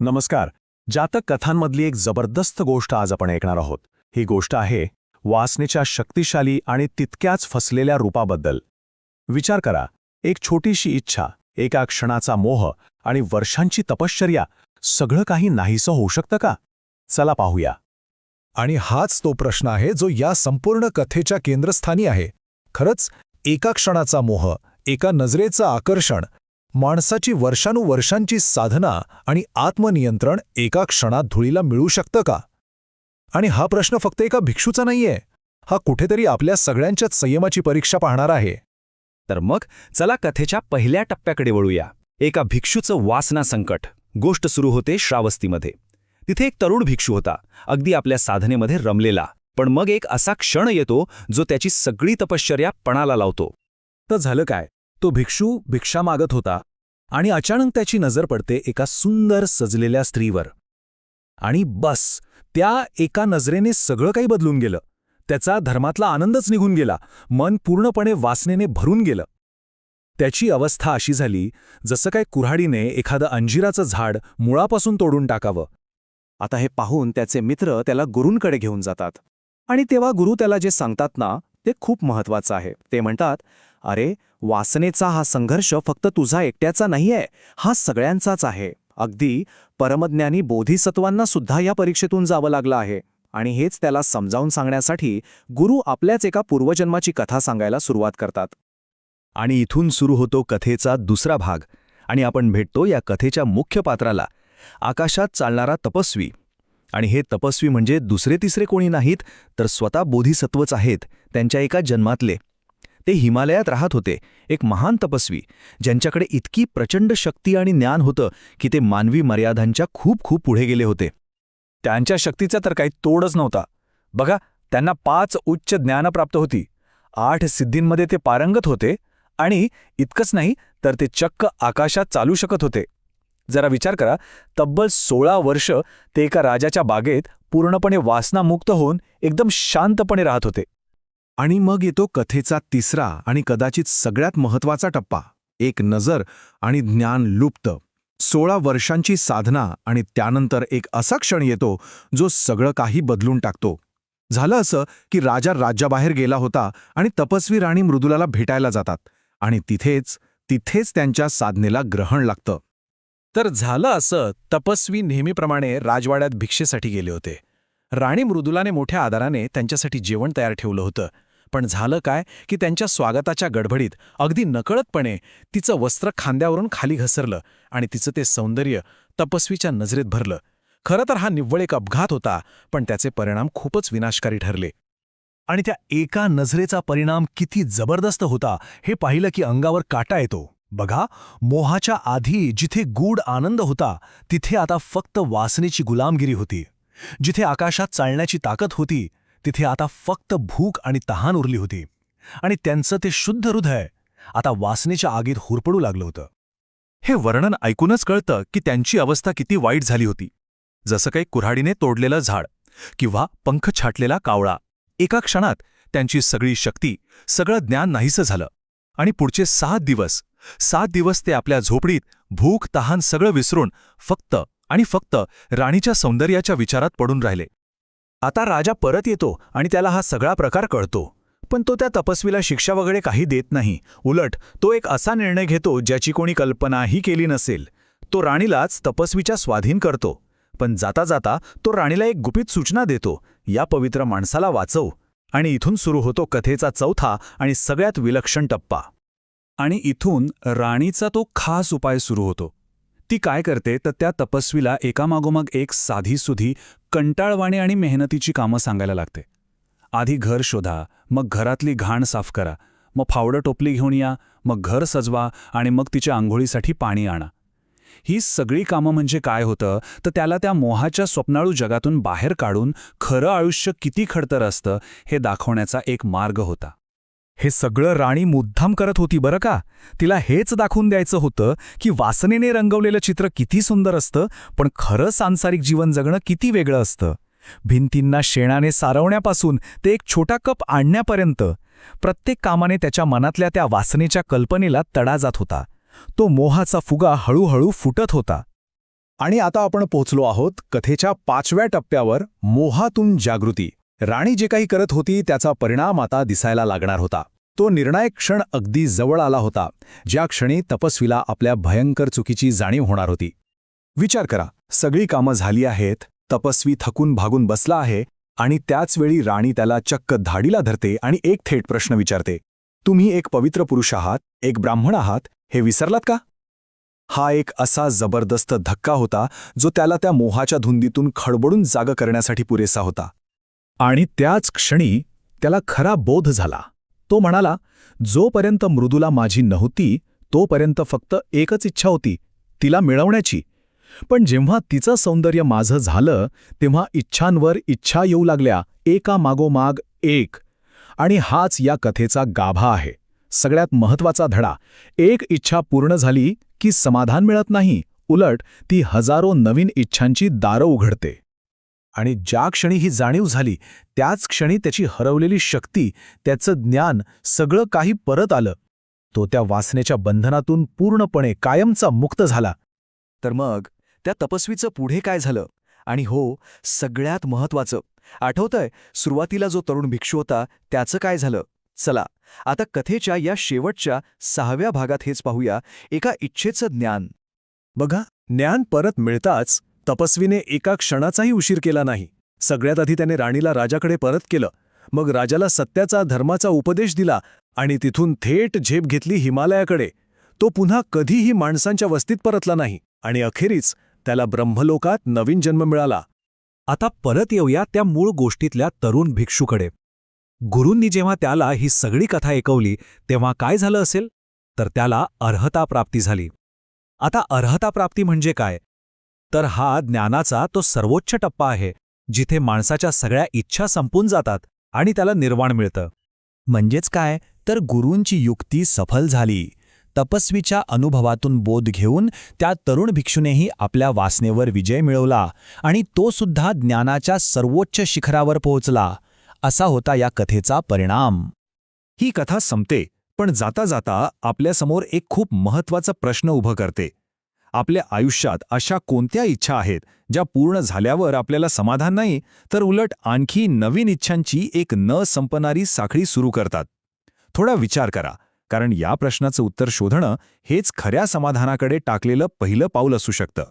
नमस्कार. जातक कथांमधली एक जबरदस्त गोष्ट आज आपण ऐकणार आहोत. ही गोष्ट आहे वासनेच्या शक्तिशाली आणि तितक्याच फसलेल्या रूपाबद्दल. विचार करा. एक छोटीशी इच्छा एका क्षणाचा मोह आणि वर्षांची तपश्चर्या सगळं काही नाहीसं होऊ शकतं का? चला पाहूया. आणि हाच तो प्रश्न आहे जो या संपूर्ण कथेच्या केंद्रस्थानी आहे. खरंच एका क्षणाचा मोह एका नजरेचं आकर्षण माणसाची वर्षानुवर्षांची साधना आणि आत्मनियंत्रण एका क्षणात धुळीला मिळू शकतं का? आणि हा प्रश्न फक्त एका भिक्षूचा नाहीये. हा कुठेतरी आपल्या सगळ्यांच्याच संयमाची परीक्षा पाहणार आहे. तर मग चला कथेच्या पहिल्या टप्प्याकडे वळूया. एका भिक्षूचं वासना संकट. गोष्ट सुरू होते श्रावस्तीमध्ये. तिथे एक तरुण भिक्षू होता. अगदी आपल्या साधनेमध्ये रमलेला. पण मग एक असा क्षण येतो जो त्याची सगळी तपश्चर्या पणाला लावतो. तर झालं काय? तो भिक्षू भिक्षा मागत होता. आणि अचानक त्याची नजर पडते एका सुंदर सजलेल्या स्त्रीवर. आणि बस त्या एका नजरेने सगळं काही बदलून गेलं. त्याचा धर्मातला आनंदच निघून गेला. मन पूर्णपणे वासनेने भरून गेलं. त्याची अवस्था अशी झाली जसं काय कुऱ्हाडीने एखादं अंजिराचं झाड मुळापासून तोडून टाकावं. आता हे पाहून त्याचे मित्र त्याला गुरूंकडे घेऊन जातात. आणि तेव्हा गुरु त्याला जे सांगतात ना ते खूप महत्वाचं आहे. ते म्हणतात अरे वासनेचा हा संघर्ष फक्त तुझा एकट्याचा नाहीये हा सगळ्यांचाच आहे. अगदी परमज्ञानी बोधिसत्वांना सुद्धा या परीक्षेतून जावं लागलं आहे. आणि हेच त्याला समजावून सांगण्यासाठी गुरु आपल्याच एका पूर्वजन्माची कथा सांगायला सुरुवात करतात. आणि इथून सुरू होतो कथेचा दुसरा भाग. आणि आपण भेटतो या कथेच्या मुख्य पात्राला आकाशात चालणारा तपस्वी. आणि हे तपस्वी म्हणजे दुसरे तिसरे कोणी नाहीत तर स्वतः बोधिसत्वच आहेत त्यांच्या एका जन्मातले. ते हिमालयात राहत होते. एक महान तपस्वी ज्यांच्याकडे इतकी प्रचंड शक्ती आणि ज्ञान होतं की ते मानवी मर्यादांच्या खूप खूप पुढे गेले होते. त्यांच्या शक्तीचा तर काही तोडच नव्हता. बघा त्यांना पाच उच्च ज्ञान प्राप्त होती. आठ सिद्धींमध्ये ते पारंगत होते आणि इतकंच नाही तर ते चक्क आकाशात चालू शकत होते. जरा विचार करा तब्बल सोळा वर्ष ते एका राजाच्या बागेत पूर्णपणे वासनामुक्त होऊन एकदम शांतपणे राहत होते. आणि मग येतो कथेचा तिसरा आणि कदाचित सगळ्यात महत्त्वाचा टप्पा एक नजर आणि ज्ञान लुप्त. सोळा वर्षांची साधना आणि त्यानंतर एक असा क्षण येतो जो सगळं काही बदलून टाकतो. झालं असं की राजा राज्याबाहेर गेला होता आणि तपस्वी राणी मृदुलाला भेटायला जातात आणि तिथेच तिथेच त्यांच्या साधनेला ग्रहण लागतं. तर झालं असं तपस्वी नेहमीप्रमाणे राजवाड्यात भिक्षेसाठी गेले होते. राणी मृदुलाने मोठ्या आदराने त्यांच्यासाठी जेवण तयार ठेवलं होतं. पण झालं काय की त्यांच्या स्वागताच्या गडबडीत अगदी नकळतपणे तिचं वस्त्र खांद्यावरून खाली घसरलं आणि तिचं ते सौंदर्य तपस्वीच्या नजरेत भरलं. खरं तर हा निव्वळ एक अपघात होता पण त्याचे परिणाम खूपच विनाशकारी ठरले. आणि त्या एका नजरेचा परिणाम किती जबरदस्त होता हे पाहिलं की अंगावर काटा येतो. बघा मोहाच्या आधी जिथे गूढ आनंद होता तिथे आता फक्त वासनेची गुलामगिरी होती. जिथे आकाशात चालण्याची ताकद होती तिथे आता फक्त भूक आणि तहान उरली होती. आणि त्यांचं ते शुद्ध हृदय आता वासनेच्या आगीत हुरपडू लागलं होतं. हे वर्णन ऐकूनच कळतं की त्यांची अवस्था किती वाईट झाली होती. जसं काही कुऱ्हाडीने तोडलेलं झाड किंवा पंख छाटलेला कावळा. एका क्षणात त्यांची सगळी शक्ती सगळं ज्ञान नाहीसं झालं. आणि पुढचे सात दिवस सात दिवस ते आपल्या झोपडीत भूक तहान सगळं विसरून फक्त आणि फक्त राणीच्या सौंदर्याच्या विचारात पडून राहिले. आता राजा परत येतो आणि त्याला हा सगळा प्रकार कळतो. पण तो त्या तपस्वीला शिक्षा वगैरे काही देत नाही. उलट तो एक असा निर्णय घेतो ज्याची कोणी कल्पनाही केली नसेल. तो राणीलाच तपस्वीच्या स्वाधीन करतो. पण जाता जाता तो राणीला एक गुपित सूचना देतो. या पवित्र माणसाला वाचव. आणि इथून सुरू होतो कथेचा चौथा आणि सगळ्यात विलक्षण टप्पा. आणि इथून राणीचा तो खास उपाय सुरू होतो. ती काय करते तर त्या तपस्वीला एकामागोमाग एक साधीसुधी कंटाळवाणी आणि मेहनतीची कामं सांगायला लागते. आधी घर शोधा मग घरातली घाण साफ करा मग फावडं टोपली घेऊन या मग घर सजवा आणि मग तिच्या आंघोळीसाठी पाणी आणा. ही सगळी कामं म्हणजे काय होतं तर त्याला त्या मोहाच्या स्वप्नाळू जगातून बाहेर काढून खरं आयुष्य किती खडतर असतं हे दाखवण्याचा एक मार्ग होता. हे सगळं राणी मुद्दाम करत होती बरं का? तिला हेच दाखवून द्यायचं होतं की वासनेने रंगवलेलं चित्र किती सुंदर असतं पण खरं सांसारिक जीवन जगणं किती वेगळं असतं. भिंतींना शेणाने सारवण्यापासून ते एक छोटा कप आणण्यापर्यंत प्रत्येक कामाने त्याच्या मनातल्या त्या वासनेच्या कल्पनेला तडा जात होता. तो मोहाचा फुगा हळूहळू फुटत होता. आणि आता आपण पोहोचलो आहोत कथेच्या पाचव्या टप्प्यावर मोहातून जागृती. राणी जे काही करत होती त्याचा परिणाम आता दिसायला लागणार होता. तो निर्णायक क्षण अगदी जवळ आला होता. ज्या क्षणी तपस्वीला आपल्या भयंकर चुकीची जाणीव होणार होती. विचार करा सगळी कामं झाली आहेत तपस्वी थकून भागून बसला आहे आणि त्याचवेळी राणी त्याला चक्क धाडीला धरते आणि एक थेट प्रश्न विचारते. तुम्ही एक पवित्र पुरुष आहात एक ब्राह्मण आहात हे विसरलात का? हा एक असा जबरदस्त धक्का होता जो त्याला त्या मोहाच्या धुंदीतून खडबडून जाग करण्यासाठी पुरेसा होता. आणि त्याच क्षणी त्याला खरा बोध झाला. तो म्हणाला जोपर्यंत मृदूला माझी नव्हती तोपर्यंत फक्त एकच इच्छा होती तिला मिळवण्याची. पण जेव्हा तिचं सौंदर्य माझं झालं तेव्हा इच्छांवर इच्छा येऊ लागल्या एका मागोमाग एक. आणि हाच या कथेचा गाभा आहे. सगळ्यात महत्त्वाचा धडा एक इच्छा पूर्ण झाली की समाधान मिळत नाही उलट ती हजारो नवीन इच्छांची दारं उघडते. आणि ज्या क्षणी ही जाणीव झाली त्याच क्षणी त्याची हरवलेली शक्ती त्याचं ज्ञान सगळं काही परत आलं. तो त्या वासनेच्या बंधनातून पूर्णपणे कायमचा मुक्त झाला. तर मग त्या तपस्वीचं पुढे काय झालं? आणि हो सगळ्यात महत्वाचं आठवतंय सुरुवातीला जो तरुण भिक्षू होता त्याचं काय झालं? चला आता कथेच्या या शेवटच्या सहाव्या भागात हेच पाहूया एका इच्छेचं ज्ञान. बघा ज्ञान परत मिळताच तपस्वीने एका क्षणाचाही उशीर केला नाही. सगळ्यात आधी त्याने राणीला राजाकडे परत केलं. मग राजाला सत्याचा धर्माचा उपदेश दिला आणि तिथून थेट झेप घेतली हिमालयाकडे. तो पुन्हा कधीही माणसांच्या वस्तीत परतला नाही आणि अखेरीच त्याला ब्रह्मलोकात नवीन जन्म मिळाला. आता परत येऊया त्या मूळ गोष्टीतल्या तरुण भिक्षूकडे. गुरूंनी जेव्हा त्याला ही सगळी कथा ऐकवली तेव्हा काय झालं असेल? तर त्याला अर्हता प्राप्ती झाली. आता अर्हता प्राप्ती म्हणजे काय? तर हा ज्ञानाचा तो सर्वोच्च टप्पा आहे जिथे माणसाच्या सगळ्या इच्छा संपून जातात आणि त्याला निर्वाण मिळतं. म्हणजेच काय? तर गुरूंची युक्ती सफल झाली. तपस्वीच्या अनुभवातून बोध घेऊन त्या तरुण भिक्षूनेही आपल्या वासनेवर विजय मिळवला आणि तो सुद्धा ज्ञानाच्या सर्वोच्च शिखरावर पोहोचला. असा होता या कथेचा परिणाम. ही कथा संपते पण जाता जाता आपल्यासमोर एक खूप महत्त्वाचा प्रश्न उभं करते. आपल्या आयुष्यात अशा कोणत्या इच्छा आहेत ज्या पूर्ण झाल्यावर आपल्याला समाधान नाही तर उलट आणखी नवीन इच्छांची एक न संपणारी साखळी सुरू करतात. थोडा विचार करा कारण या प्रश्नाचं उत्तर शोधणं हेच खऱ्या समाधानाकडे टाकलेलं पहिलं पाऊल असू शकतं.